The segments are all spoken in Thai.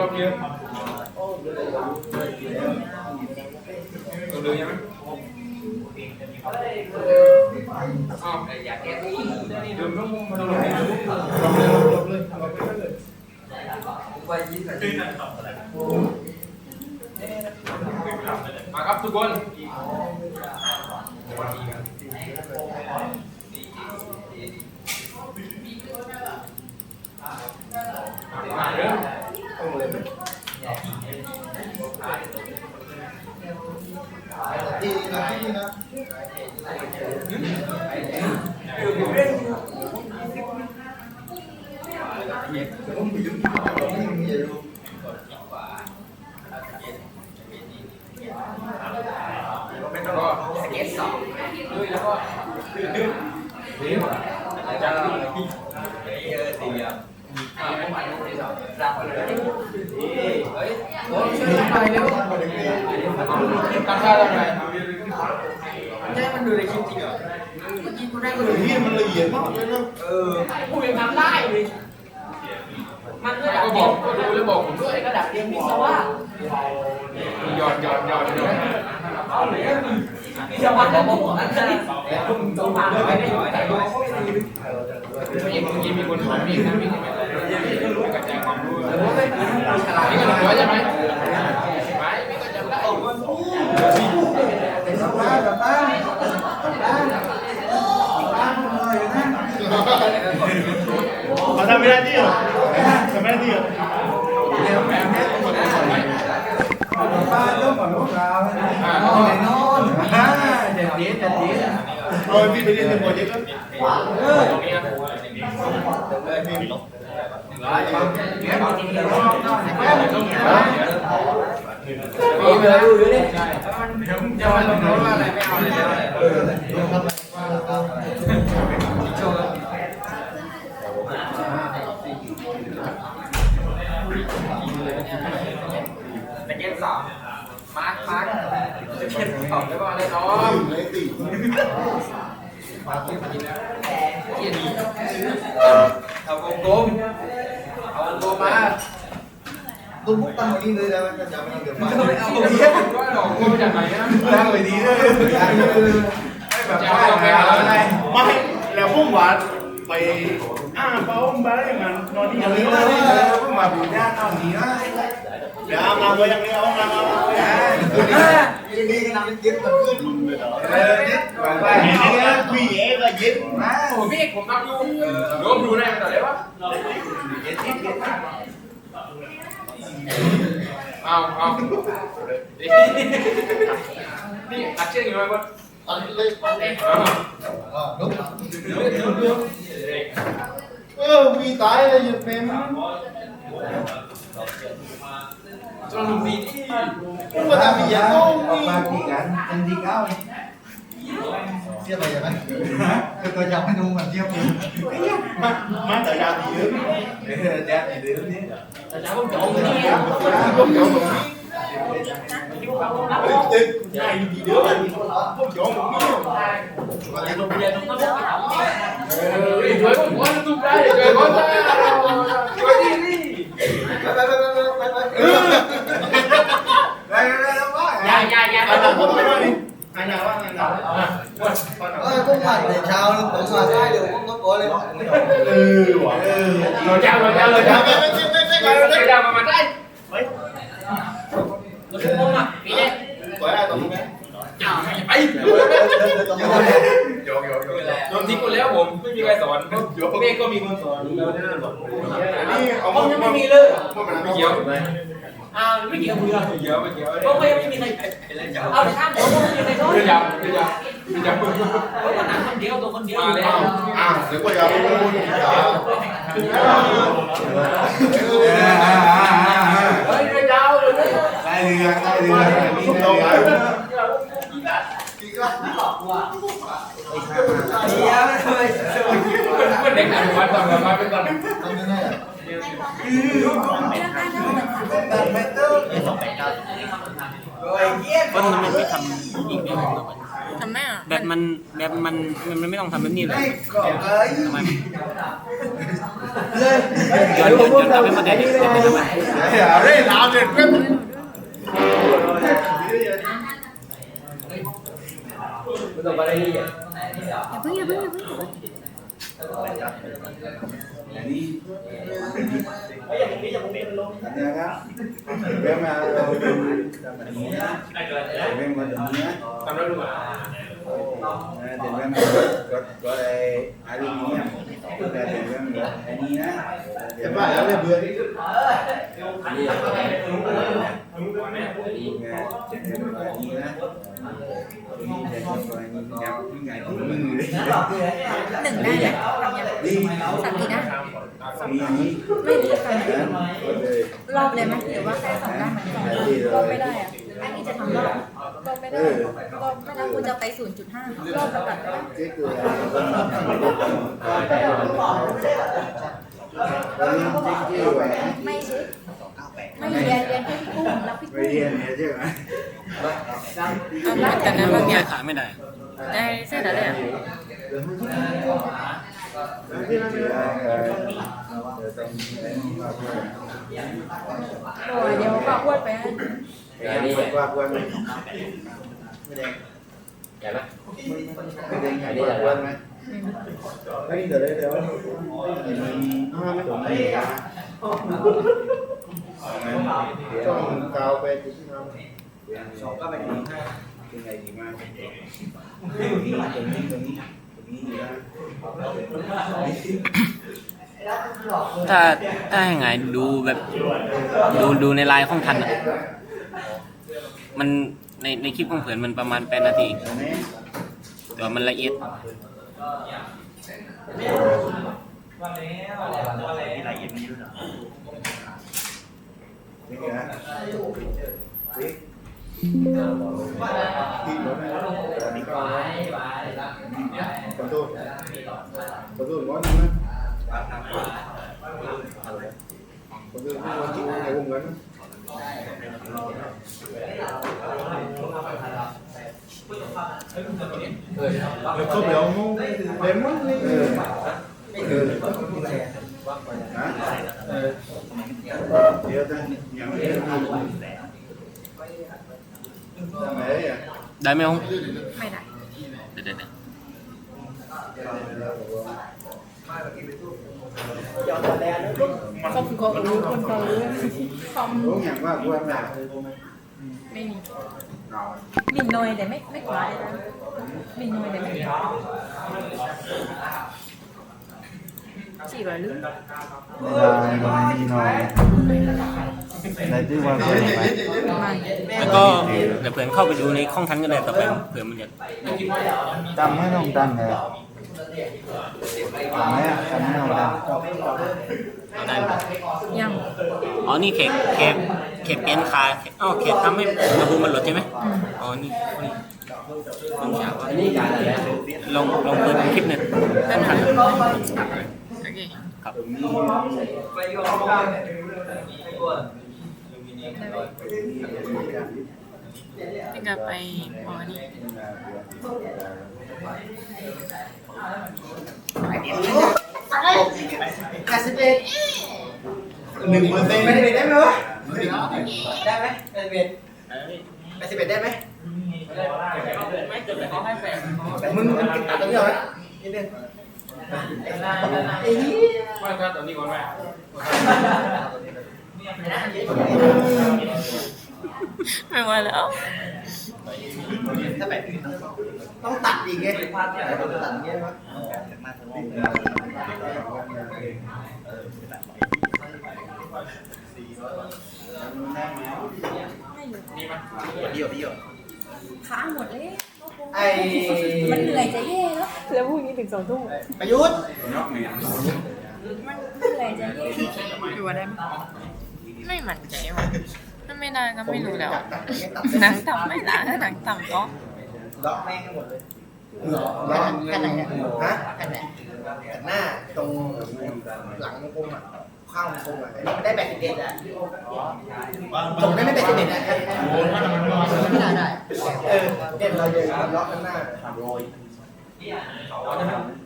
รอบเยอะตัวเดินยังไหมอ้าวอยากแก้ที่เดิมต้องมาลงเลยลงเลยลงเลยลงเลยมาครับทุกคนมาเริ่ม ที่นะที่นะผมไปยุ่งกับไม่มีอะไรรู้ แล้วก็สเก็ตสองด้วยแล้วก็เลี้ยวจะเยอะดีอะอ่าไม่ไหวแล้วที่สองรับเลยเฮ้ยโอ้ยช่วยไปเร็วตั้งค่า ทำไงใช่มันดูในคลิปจริงเหรอเมื่อกี้กูได้กูเฮียมันละเอียดมากเลยนะเออกูยังทำได้เลยมันระดับก็บอยกวดูแล้วบอกผมด้วยระดับเดียววิศวะหยอดหยอดหยอดหยอดเอาเลยวิศวะก็บอกอันนั้นคุณต้องผ่านไปได้แต่ก็ไม่ดีเมื่อกี้เมื่อกี้มีคนสอนพี่นะพี่กระจายความรู้ เราไม่ดีฉลาด นี่ก็หนึ่งร้อยใช่ไหมไหมพี่ก็จำได้ แต่สภาพแบบนั้นบ้านบ้านมันเลยนะ เขาทำไม่ได้ที่หรอทำไม่ได้ที่หรอ เดี๋ยวแบบนี้บ้านต้องก่อนพวกเรานอนนอนอ่า เด็ดเด็ดเด็ดเด็ดโอ้ยพี่ไปเรียนโปรเจกต์ก็เออตรงนี้นะเดี๋ยวมันจะรอบนอนแค่ตรงนี้มีเลยอยู่ด้วยนี่จะมาลงรถอะไรไม่เอาเลยเออสเก็ตสองมาร์คมาร์คส เก็ตองได้ป่ะเลยน้องเลยตีเกียดีเอาวงกลมเอาวงกลมมาตุ้มตั้งไว้นี่เลยนะมันจะไม่เดือดร้อนไม่เอาวงกลมว่าดอกกลมจากไหนนะตั้งไว้ดีเลยแบบว่าเอาไปหาอะไรไม่แล้วพุ่งหวานไปอ้าป้าบ้าอะไรมันนอนที่อย่างนี้เลยมาบูชาเอาหนีนะเดี๋ยวเอามาไว้อย่างนี้เอามาเอามา ยังดีกันเป็นยึดมันขึ้นเออยึดแบบว่าเห็นไหมนะคุยเอ๋ก็ยิ้มาโอ้พี่ผมทำอยู่รวมดูได้ไหมต่อเลยวะเอาเอานี่อัดเชือกอยู่ไหมบอสอันเลยอ่าลุกเออวีตายเลยยึดเป็นจนลุงดีนี่กูว่าทำอย่างนี้ออมาตีกันเป็นดีเก้าเสียไปยังไงคือตัวจับให้ดูเหมือน เที่ยวกันมามาแต่ยาดีเยอะเออแจ๊ดเดี๋ยวนี้แต่จะต้องจองเลยเนี่ยพวกเดี๋ยวผม ผมมาได้เดี๋ยวผมก็บอกเลยเออว่ะเออเราจะเราจะเราจะไม่ไม่ไม่ไม่ไม่ไม่จะมามาได้เฮ้ยเราจะมองอะปีนี้ปล่อยได้ตรงนี้ไปยังไงโดนทิ้งหมดแล้วผมไม่มีใครสอนเมฆก็มีคนสอนแล้วนี่เอาห้องยังไม่มีเลยไม่เกี่ยวอ้าวไม่เกี่ยวมือไม่เกี่ยวไม่เกี่ยวก็ไม่ไม่มีใครเอาแต่ท่านเขาไม่มีใครเขาไม่จับไม่จับไม่จับมือเพราะว่าหนังคนเดียวตัวคนเดียวมาอยู่แล้แล้ววอ่าเดี๋ยวก็ยาวไปดูยาวเฮ้ยเรือยาวเลยได้เรือได้เรือมีเรือเดียวเลยเด็กอนุวัตทำมาเป็นตอนทำยังไงอะแบบเมตรโอ้ยเยี่ยมก็ทำไมไม่ทำอีกแบบหนึ่งต่อไป ทำไมอะแบบมันแบบมันมันไม่ต้องทำแบบนี้เลยไม่ก็เอ้ยทำไมเลยย้อนย้อนย้อนกลับไปประเด็นนี้ประเด็นนี้มาเฮ้ยลาวเด็ดเว้ยคุณต้องไปได้ดีอะอย่าเพิ่งอย่าเพิ่งอย่าเพิ่ง อันนี้นะครับเรื่องมาเราดูอันนี้นะเรื่องมาตรงนี้นะทำ แล้วดูอะเดี๋ยวเรื่องก็ก็ได้อลูมิเนียมก็ไงอัดกาแล้วเบื่อที่สุดนี่ไงเดี๋ยวอันนี้นะนี่เดี๋ยวอันยังยังไงถึงมือหนึ่งได้ไหมทำยังนี่สามกี่ได้ไม่ดีค่ะนะก็เลยรอบเลยไหมหรือว่าแค่สองด้านเหมือนกันรอบไม่ได้อะอันนี้จะทำรอบรอบไม่ได้รอบไม่ได้คุณจะไป 0.5รอบประกาศได้ cái cửa này ไม่ใช่ไม่เรียนเรียนพี่กุ้งรับพี่กุ้ง Mày điên này chứ hả? รักแต่นะเราเนี่ยขาไม่ได้ใช่เส้นอะไรอ่โอ้ยเดี๋ยวก็อ้วนไปนะว่าอ้วนไหมไม่แดงใหญ่ไหมไม่แดงใหญ่ดีอ้วนไหมไม่เดี๋ยวเดี๋ยวมันห้าไม่ถูกไม่ต้องกาวไปที่น้ำ ตรงนี้ตรงนี้ตรงนี้อยู่นะถ้าถ้ายังไงดูแบบดูดูในไลน์ของทันอะมันในในคลิปของเผื่อนมันประมาณแปดนาทีแต่ว่ามันละเอียดนี่นะนี่ที่รถนะนี่ก็ ขอโทษขอโทษร้อนนะขอโทษที่วันที่ในวงเงินเขาเดี๋ยวมึงเล่นมั้งนี่เออเออนะเออเดี๋ยวจะยังไม่ได้ทำทำไมอะ ได้ไหมฮงไม่ได้เดี๋ยวเดี๋ยวเดี๋ยวคอมก็รู้คนเขารู้คอมรู้อย่างว่าควรแบบไม่มีเรามินนอยแต่ไม่ไม่ขวาเลยนะมินนอยแต่ไม่ขวาสี่ร้อยลึกได้มันมีน้อย ในที่ว่าควรไปไม่แล้วก็เดี๋ยวเผือนเข้าไปดูในข้องทันกันเลยต่อไปเผื่อมันจะจำไม่ต้องตั้งเลยจำไม่จำไม่ต้องตั้งเอาได้ไหมยังอ๋อนี่เขตเขตเขตเปลี่ยนคาอ๋อเขตทำให้อุณหภูมิมันลดใช่ไหมอ๋อนี่นี่ต้องอยากว่าอันนี้การอะไรลองลองเปิดคลิปหนึ่งเป็นทันโอเคครับ ตรงนี้ไปยอมกันเป็นการไปหมอนี่หนึ่งเปอร์เซ็นต์ไปสิบเอ็ดได้ไหมวะได้ไหมไปสิบเอ็ดไปสิบเอ็ดได้ไหมไม่จบเลยเขาให้แฟนแต่มึงมันติดตัดตรงนี้เหรอนิดนึงว่าถ้าตอนนี้ก่อนไหม ไม่ไหวแล้ว ถ้าแบบต้องตัดอีกไงต้องตัดอย่างเงี้ยเดียวเดียวขาหมดเลยไอ้มันเหนื่อยจะแย่แล้วแล้วพรุ่งนี้ถึงสองทุ่มประยุทธ์มันเหนื่อยจะแย่ดูว่ได้ไหม ม่มั่นใจว่ะถ้าไม่ได้ก็ไม่รู้แล้วหนังต่ำไม่ได้หนังต่ำก็ล็อกแม่งให้หมดเลยล็อกกันไหนเนี่ยฮะกันไหนหน้าตรงหลังกลมอะข้างกลมอะมันได้แปดสิบเอ็ดอะผมได้ไม่แปดสิบเอ็ดอะไม่ได้ได้เออเด่นเราจะล็อกข้างหน้า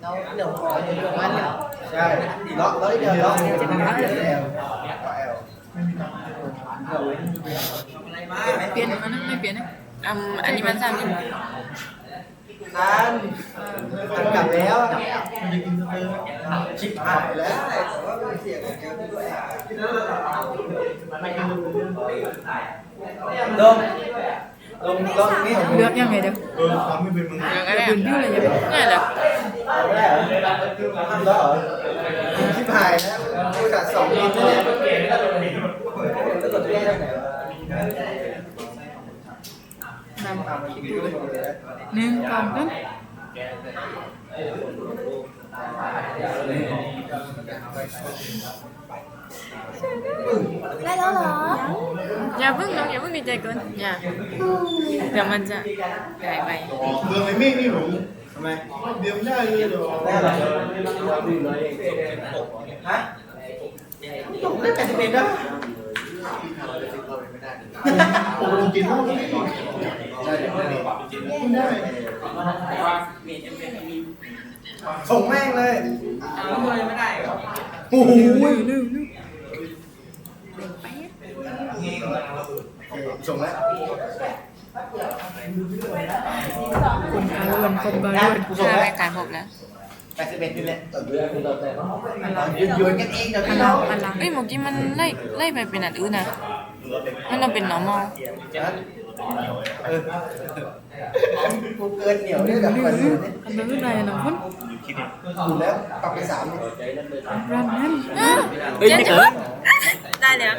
แล้วเดี๋ยวขอเดี๋ยวว่าเดี๋ยวใใช่ล็อกล็อกเดียวล็อกจะทำอะ ไรเอลเปลี่ยนมันไม่เปลี่ยนนะอืมอันนี้มันสามนิ้วทันทันกลับแล้วชิบหายแล้วลงลงลงนี่เลือกยังไงเดี๋ยวเออทำไม่เป็นมึงเลือกอะไรอะเนี่ยแหละไม่ได้เหรอทำแล้วเหรอชิบหายแล้วกูจัดสองนิดเนี่ยแล้วกดเล่นไหนวะ นำ หนึ่งสองสามได้แล้วเหรออย่าเพิ่งน้องอย่าเพิ่งดีใจเกินอย่าเดี๋ยวมันจะหายไปเมืองไอ้มี่นี่หนูทำไมเดียวไม่ได้เลยเหรอได้เหรอฮะตกได้แปดสิบเอ็ดนะผมลงกินข้า วไม่ได้ส่งแม่งเลยไม่ได้เหรอโอ้โหส่งแล้วคนกลางวันคนกลางวันกูส่งห้าแล้วรายการครบแล้วแปดสิบเอ็ดนี่แหละยืนยืนกันเองเดี๋ยวพพี่ลัน้งองพลังเอ้ยเมื่อกี้มันไล่ไล่ไปเป็นอันอื่นนะมันเราเป็น normal เออ กูเกินเหนียวเนี่ยกับคนอื่นเนี่ยอันนั้นอะไรน้องคนอยู่แล้วปรับไปสามรันนั้นเฮ้ยไม่เกินได้แล้ว